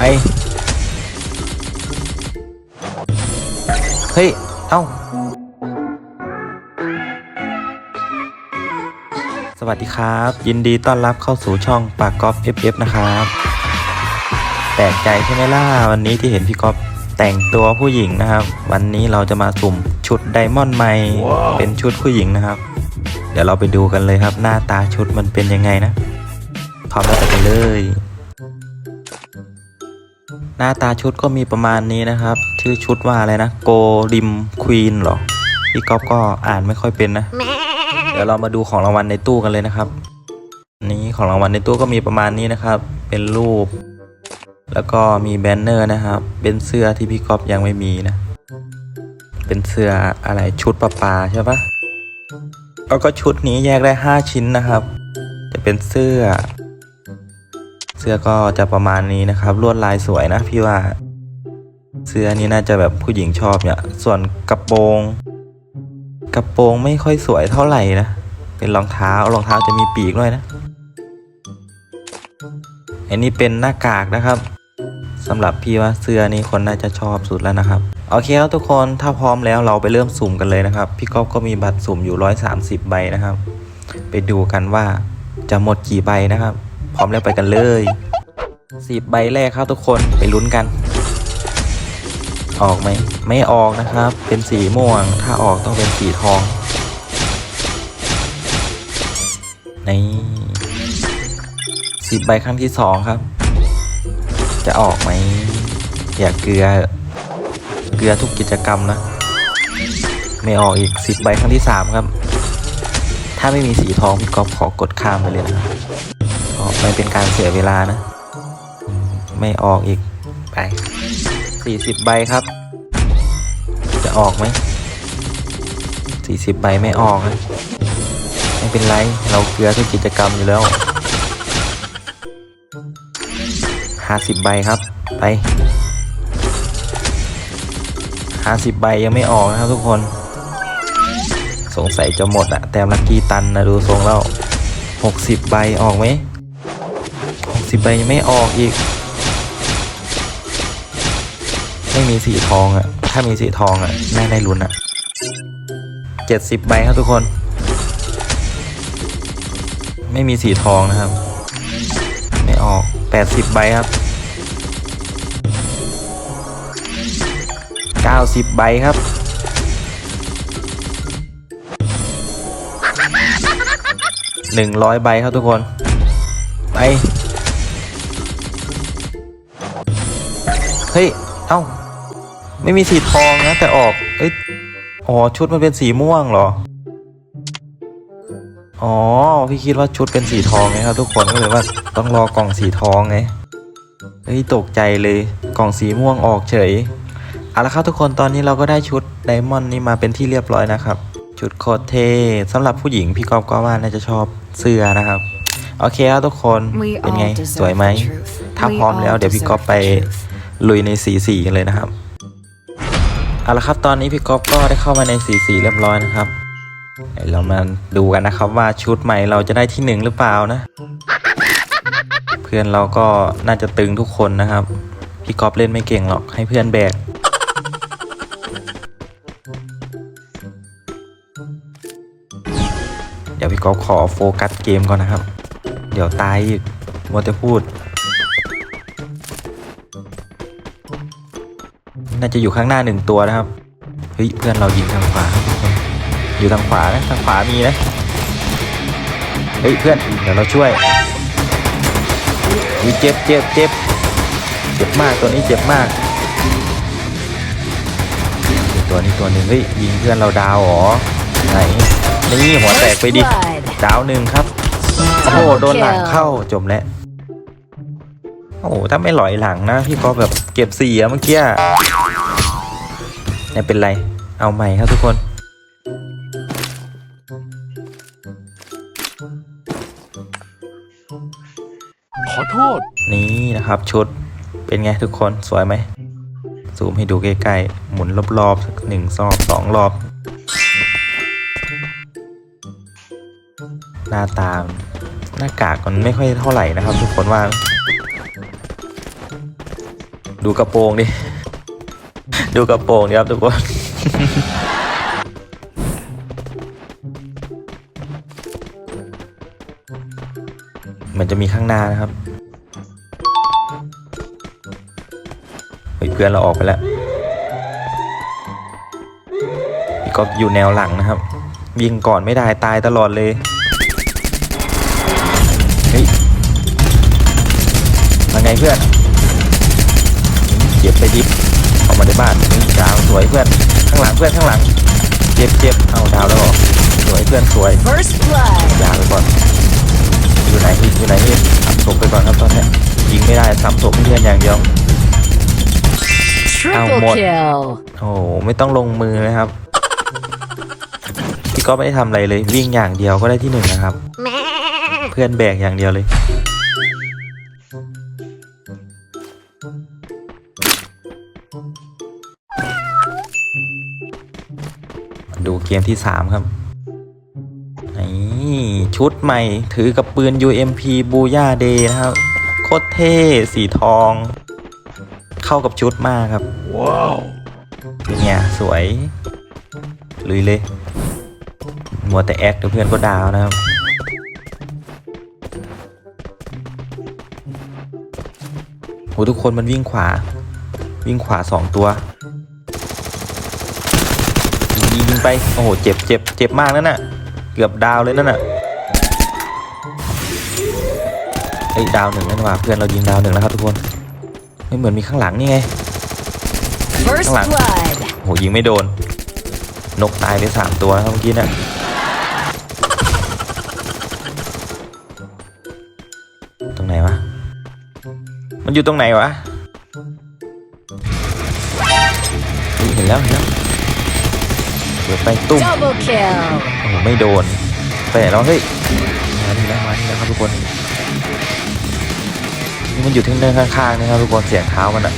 ไป เฮ้ย เอ้า สวัสดีครับ ยินดีต้อนรับเข้าสู่ช่องปากกอล์ฟ FF นะครับ แปลกใจใช่ไหมล่ะ วันนี้ที่เห็นพี่ก๊อฟแต่งตัวผู้หญิงนะครับ วันนี้เราจะมาสุ่มชุดไดมอนด์ใหม่ เป็นชุดผู้หญิงนะครับ เดี๋ยวเราไปดูกันเลยครับ หน้าตาชุดมันเป็นยังไงนะพร้อมแล้วไปกันเลย หน้าตาชุดก็มีประมาณนี้นะครับ ชื่อชุดว่าอะไรนะ โกริมควีนหรอพี่ก๊อฟก็อ่านไม่ค่อยเป็นนะ เดี๋ยวเรามาดูของรางวัลในตู้กันเลยนะครับ นี้ของรางวัลในตู้ก็มีประมาณนี้นะครับ เป็นรูป แล้วก็มีแบนเนอร์นะครับ เป็นเสื้อที่พี่ก๊อฟยังไม่มีนะ เป็นเสื้ออะไรชุดประปาใช่ปะแล้วก็ชุดนี้แยกได้ 5 ชิ้นนะครับ จะเป็นเสื้อ เสื้อก็จะประมาณนี้นะครับ ลวดลายสวยนะพี่ว่า เสื้อนี้น่าจะแบบผู้หญิงชอบเนี่ย ส่วนกระโปรงกระโปรงไม่ค่อยสวยเท่าไหร่นะ เป็นรองเท้ารองเท้าจะมีปีกด้วยนะ อันนี้เป็นหน้ากากนะครับสำหรับพี่ว่าเสื้อนี้คนน่าจะชอบสุดแล้วนะครับ โอเคครับทุกคนถ้าพร้อมแล้วเราไปเริ่มสุ่มกันเลยนะครับ พี่ก๊อฟก็มีบัตรสุ่มอยู่ 130 ใบนะครับ ไปดูกันว่าจะหมดกี่ใบนะครับ พร้อมแล้วไปกันเลยสิบใบแรกครับทุกคนไปลุ้นกัน ออกไหมไม่ออกนะครับ เป็นสีม่วง ถ้าออกต้องเป็นสีทองนี่สิบใบครั้งที่สองครับ จะออกไหมอย่าเกลือ เกลือทุกกิจกรรมนะ ไม่ออกอีกสิบใบครั้งที่สามครับ ถ้าไม่มีสีทองพี่กอฟขอกดข้ามไปเลยนะครับ ออกไม่เป็นการเสียเวลานะ ไม่ออกอีกไปสี่สิบใบครับ จะออกไหมสี่สิบใบไม่ออกนะไม่เป็นไร เราเกลือทุกกิจกรรมอยู่แล้วห้าสิบใบครับไปห้าสิบใบยังไม่ออกนะครับทุกคน สงสัยจะหมดอะแต้มลักกี้ตันนะดูทรงแล้วหกสิบใบออกไหม สิบใบยังไม่ออกอีก ไม่มีสีทองอะถ้ามีสีทองอะน่าได้ลุ้นอะเจ็ดสิบใบครับทุกคน ไม่มีสีทองนะครับ ไม่ออกแปดสิบใบครับเก้าสิบใบครับหนึ่งร้อยใบครับทุกคน ไป เฮ้ย เอ้า ไม่มีสีทองนะ แต่ออก เอ้ย อ๋อ ชุดมันเป็นสีม่วงเหรอ อ๋อ พี่คิดว่าชุดเป็นสีทองไงครับ ทุกคนก็เลยว่าต้องรอกล่องสีทองไง เฮ้ย ตกใจเลย กล่องสีม่วงออกเฉย เอาละครับทุกคน ตอนนี้เราก็ได้ชุดไดมอนด์นี้มาเป็นที่เรียบร้อยนะครับ ชุดโคตรเท่สำหรับผู้หญิงพี่กอบก็ว่าน่าจะชอบเสื้อนะครับ โอเคครับทุกคน We เป็นไง all สวย deserve ไหม the truth. ถ้า We พร้อมแล้ว all เดี๋ยวพี่ deserve ก๊อฟ the ไป truth. ลุยในสีสีกันเลยนะครับเอาละครับตอนนี้พี่ก๊อฟก็ได้เข้ามาในสีสีเรียบร้อยนะครับเดี๋ยวเรามาดูกันนะครับว่าชุดใหม่เราจะได้ที่หนึ่งหรือเปล่านะ เพื่อนเราก็น่าจะตึงทุกคนนะครับ พี่ก๊อฟเล่นไม่เก่งหรอกให้เพื่อนแบกเดี๋ยวพี่ก๊อฟขอโฟกัสเกมก่อนนะครับ เดี๋ยวตายอีกมัวแต่พูด น่าจะอยู่ข้างหน้าหนึ่งตัวนะครับ เฮ้ยเพื่อนเรายิงทางขวาครับอยู่ทางขวานะทางขวามีนะ เฮ้ยเพื่อนเดี๋ยวเราช่วยอุ๊ยเจ็บเจ็บเจ็บเจ็บมากตัวนี้เจ็บมาก ตัวนี้ตัวหนึ่งเฮ้ยยิงเพื่อนเราดาวเหรอไหนนี่หัวแตกไปดิดาวหนึ่งครับโอ้โหโดนหลังเข้าจมแล้วโอ้โหถ้าไม่หลอยหลังนะ พี่ก็แบบเก็บสี่เมื่อกี้ ไม่เป็นไร เอาใหม่ครับทุกคน ขอโทษ นี่นะครับชุดเป็นไงทุกคนสวยไหมซูมให้ดูใกล้ๆ หมุนรอบๆสักหนึ่งรอบสองรอบ หน้าตามหน้ากากมันไม่ค่อยเท่าไหร่นะครับ ทุกคนว่า ดูกระโปรงดิ ดูกระโปรงดิครับทุกคนมันจะมีข้างหน้านะครับเฮ้ยเพื่อนเราออกไปแล้วพี่ก็อยู่แนวหลังนะครับยิงก่อนไม่ได้ตายตลอดเลยเฮ้ยมาไงเพื่อน ในบ้านเฮ้ยดาวสวยเพื่อนข้างหลังเพื่อนข้างหลังเจ็บเจ็บเอาดาวแล้วเหรอสวยเพื่อนสวยยาวไปก่อนอยู่ไหนอีอยู่ไหนอีกซ้ำศพไปก่อนครับตอนนี้ยิงไม่ได้ซ้ำศพเพื่อนอย่างเดียว Triple một. kill. โอ้โหไม่ต้องลงมือนะครับพี่ก็ไม่ได้ทำอะไรเลยวิ่งอย่างเดียวก็ได้ที่หนึ่งนะครับ เพื่อนแบกอย่างเดียวเลย เกมที่สามครับนี่ชุดใหม่ถือกับปืน UMP บูย่าเดนะครับ โคตรเท่สีทอง เข้ากับชุดมากครับ ว้าวเป็นไงสวย ลุยเลยมัวแต่แอคเดี๋ยวเพื่อนก็ดาวนะครับโหทุกคนมันวิ่งขวา วิ่งขวาสองตัวยิงยิงยิง ไป โอ้โห เจ็บเจ็บเจ็บมากนั่นน่ะ เกือบดาวเลยนั่นน่ะไอ้ยดาวหนึ่งนั่นหว่าเพื่อนเรายิงดาวหนึ่งแล้วครับทุกคนไม่เหมือนมีข้างหลังนี่ไง First Come on. blood. โหยิงไม่โดน นกตายไปสามตัวนะครับเมื่อกี้เนะี่ยตรงไหนวะมันอยู่ตรงไหนวะอุ๊ยเห็นแล้วเห็นแล้ว เปิดไปตุ้ม Double kill. โอ้โหไม่โดนไปไหนแล้วเฮ้ยมานี่แล้วมานี่แล้วครับทุกคนนี่มันอยู่ที่เนินข้างๆนะครับทุกคนเสียงเท้ามันอะ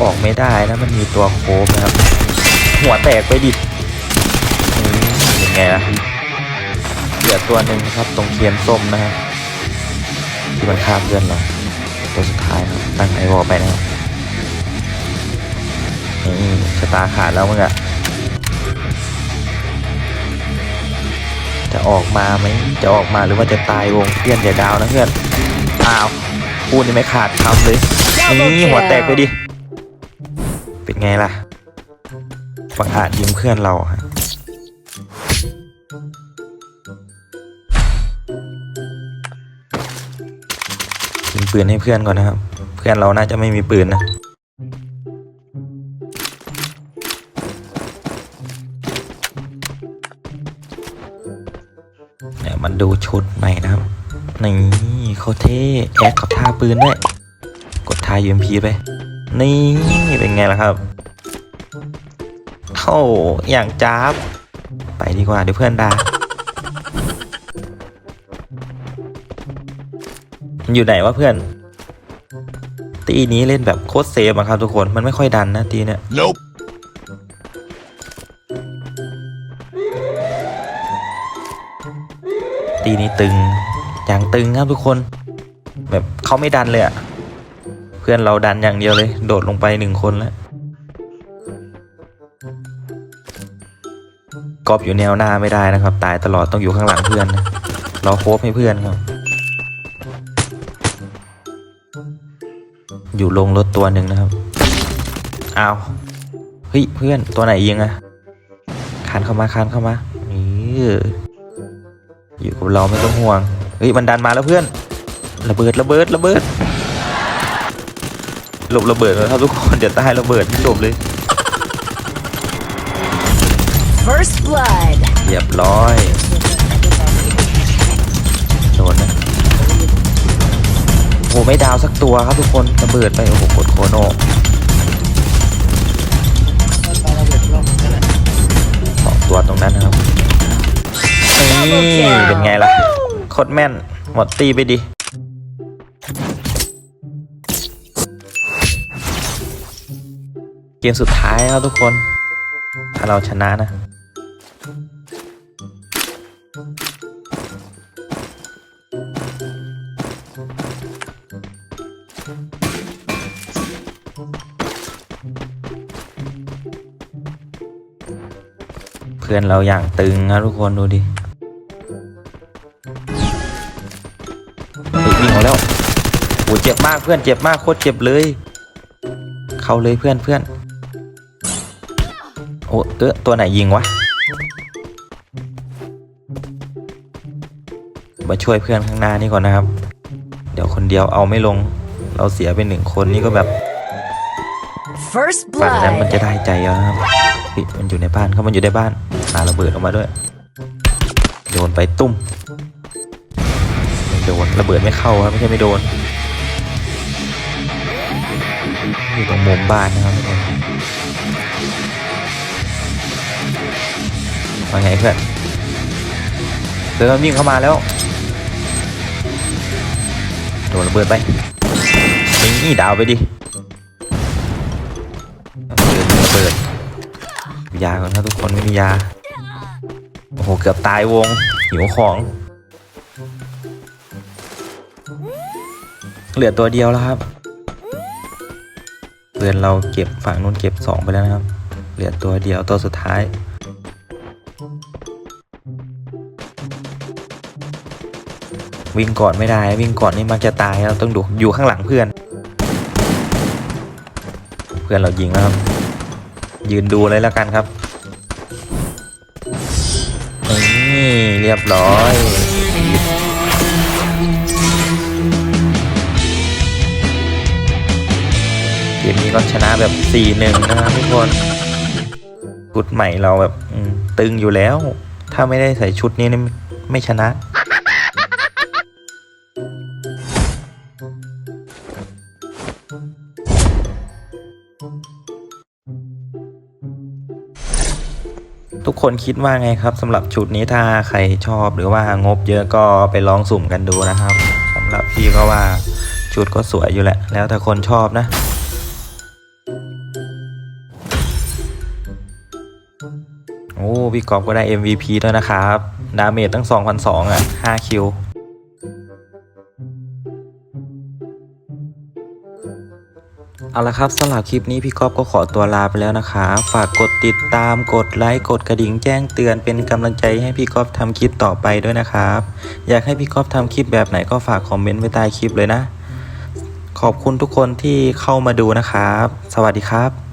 ออกไม่ได้นะมันมีตัวโค้งนะครับ หัวแตกไปดิอืมเป็นไงล่ะเหลือตัวหนึ่งครับตรงเทียนส้มนะครับที่มันฆ่าเพื่อนเราตัวสุดท้ายครับตั้งไอวอลไปนะครับนี่ ชะตาขาดแล้วมึงอะจะออกมาไหมจะออกมาหรือว่าจะตายวงเพื่อนอย่าดาวนะเพื่อนอ้าวพูดนี่ไม่ขาดคำเลยนี่หัวแตกไปดิ เป็นไงล่ะบังอาจยิงเพื่อนเราฮะยิงปืนให้เพื่อนก่อนนะครับ เพื่อนเราน่าจะไม่มีปืนนะ มันดูชุดใหม่นะครับ นี่เขาเท่แอคกับท่าปืนด้วย กดท่า UMP ไป นี่เป็นไงล่ะครับโอ้อย่างจ้าบ ไปดีกว่าเดี๋ยวเพื่อนด่าอยู่ไหนวะเพื่อน ตีนี้เล่นแบบโคตรเซฟอะครับทุกคนมันไม่ค่อยดันนะตีเนี่ย nope ตีนี้ตึง อย่างตึงครับทุกคน แบบเขาไม่ดันเลยอะเพื่อนเราดันอย่างเดียวเลย โดดลงไปหนึ่งคนแล้วกอบอยู่แนวหน้าไม่ได้นะครับ ตายตลอดต้องอยู่ข้างหลังเพื่อนนะรอโคบให้เพื่อนครับ อยู่ลงรถตัวหนึ่งนะครับอ้าวเฮ้ยเพื่อนตัวไหนยิงอะคันเข้ามาคันเข้ามานี่ อยู่กับเราไม่ต้องห่วง เฮ้ยมันดันมาแล้วเพื่อน ระเบิดระเบิดระเบิด หลบระเบิดแล้วครับทุกคนเดี๋ยวตายระเบิดจบเลย First blood. เรียบร้อยโดนนะโอ้โหไม่ดาวสักตัวครับทุกคนระเบิดไปโอ้โหกดโคโนสองตัวตรงนั้นนะครับ นี่เป็นไงล่ะโคตรแม่น หมดตีไปดิ เกมสุดท้ายครับทุกคน ถ้าเราชนะนะ เพื่อนเราอย่างตึงนะทุกคนดูดิ โหเจ็บมากเพื่อนเจ็บมากโคตรเจ็บเลย เข้าเลยเพื่อนเพื่อนโอ้เออตัวไหนยิงวะ มาช่วยเพื่อนข้างหน้านี่ก่อนนะครับ เดี๋ยวคนเดียวเอาไม่ลง เราเสียไปหนึ่งคนนี่ก็แบบ First ฝั่งนั้นมัน blood. จะได้ใจแล้วนะครับเฮ้ยมันอยู่ในบ้านเขามันอยู่ในบ้านปาระเบิดออกมาด้วยโดนไปตุ้มไม่โดนระเบิดไม่เข้าครับไม่ใช่ไม่โดน อยู่ตรงมุมบ้านนะครับทุกคนว่าไงเพื่อนเดินวิ่งเข้ามาแล้วโดนระเบิดไปนี่ดาวไปดิระเบิดระเบิดยาก่อนนะทุกคนไม่มียา โอ้โห เกือบตายวง หิวของ เหลือตัวเดียวแล้วครับ เพื่อนเราเก็บฝั่งนู้นเก็บสองไปแล้วนะครับ เหลือตัวเดียวตัวสุดท้าย วิ่งก่อนไม่ได้ วิ่งก่อนนี่มักจะตายเราต้องดูอยู่ข้างหลังเพื่อน เพื่อนเรายิงแล้วครับ ยืนดูเลยแล้วกันครับนี่เรียบร้อย กมนี้ก็ชนะแบบ 4-1 นะครับทุกคนชุดใหม่เราแบบตึงอยู่แล้ว ถ้าไม่ได้ใส่ชุดนี้นี่ไม่ชนะทุกคนคิดว่าไงครับสำหรับชุดนี้ถ้าใครชอบหรือว่างบเยอะก็ไปลองสุ่มกันดูนะครับสำหรับพี่ก็ว่าชุดก็สวยอยู่แหละ แล้วแต่คนชอบนะ อ้พี่กอฟก็ได้ MVP ด้วยนะครับ ดาเมจตั้ง2,002อะ 5 คิวเอาละครับสำหรับคลิปนี้พี่ก๊อฟก็ขอตัวลาไปแล้วนะคะฝากกดติดตามกดไลค์กดกระดิ่งแจ้งเตือนเป็นกำลังใจให้พี่ก๊อฟทำคลิปต่อไปด้วยนะครับ อยากให้พี่ก๊อฟทำคลิปแบบไหนก็ฝากคอมเมนต์ไว้ใต้คลิปเลยนะ ขอบคุณทุกคนที่เข้ามาดูนะครับ สวัสดีครับ